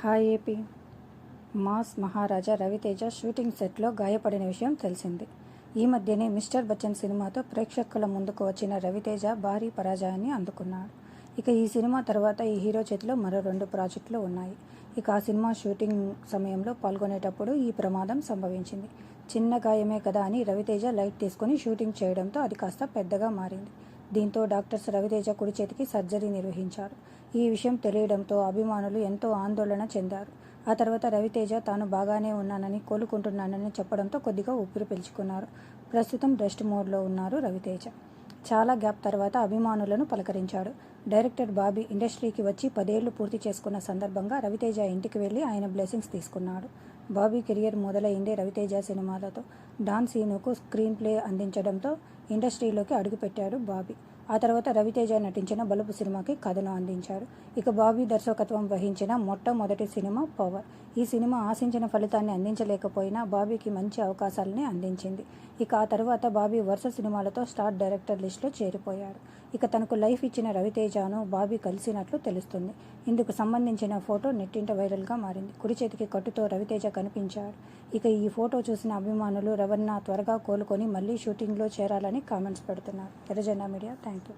Hi AP. Mass Maharaja Ravi Teja shooting సెట్లో గాయపడిన విషయం తెలిసింది. ఈ మధ్యనే మిస్టర్ బచ్చన్ సినిమాతో ప్రేక్షకుల ముందుకు వచ్చిన రవితేజ భారీ పరాజయాన్ని అందుకున్నాడు. ఇక ఈ సినిమా తర్వాత ఈ హీరో చేతిలో మరో రెండు ప్రాజెక్టులు ఉన్నాయి. ఇక ఆ సినిమా షూటింగ్ సమయంలో పాల్గొనేటప్పుడు ఈ ప్రమాదం సంభవించింది. చిన్న గాయమే కదా అని రవితేజ లైట్ తీసుకొని షూటింగ్ చేయడంతో అది కాస్త పెద్దగా మారింది. దీంతో డాక్టర్స్ రవితేజ కుడి చేతికి సర్జరీ నిర్వహించారు. ఈ విషయం తెలియడంతో అభిమానులు ఎంతో ఆందోళన చెందారు. ఆ తర్వాత రవితేజ తాను బాగానే ఉన్నానని కోలుకుంటున్నానని చెప్పడంతో కొద్దిగా ఊపిరి పీల్చుకున్నారు. ప్రస్తుతం రెస్ట్ మోడ్లో ఉన్నారు రవితేజ. చాలా గ్యాప్ తర్వాత అభిమానులను పలకరించాడు. డైరెక్టర్ బాబీ ఇండస్ట్రీకి వచ్చి పదేళ్ళు పూర్తి చేసుకున్న సందర్భంగా రవితేజ ఇంటికి వెళ్ళి ఆయన బ్లెస్సింగ్స్ తీసుకున్నాడు. బాబీ కెరియర్ మొదలైందే రవితేజ సినిమాలతో. డాన్ సీనుకు స్క్రీన్ ప్లే అందించడంతో ఇండస్ట్రీలోకి అడుగుపెట్టాడు బాబీ. ఆ తర్వాత రవితేజ నటించిన బలుపు సినిమాకి కథను అందించారు ఇక బాబీ దర్శకత్వం వహించిన మొట్టమొదటి సినిమా పవర్. ఈ సినిమా ఆశించిన ఫలితాన్ని అందించలేకపోయినా బాబీకి మంచి అవకాశాలని అందించింది. ఇక ఆ తర్వాత బాబీ వరుస సినిమాలతో స్టార్ డైరెక్టర్ లిస్టులో చేరిపోయారు ఇక తనకు లైఫ్ ఇచ్చిన రవితేజను బాబీ కలిసినట్లు తెలుస్తుంది. ఇందుకు సంబంధించిన ఫోటో నెట్టింట వైరల్గా మారింది. కుడి చేతికి కట్టుతో రవితేజ కనిపించాడు. ఇక ఈ ఫోటో చూసిన అభిమానులు రవణ త్వరగా కోలుకొని మళ్ళీ షూటింగ్లో చేరాలని కామెంట్స్ పెడుతున్నారు. తెరజన మీడియా థ్యాంక్ యూ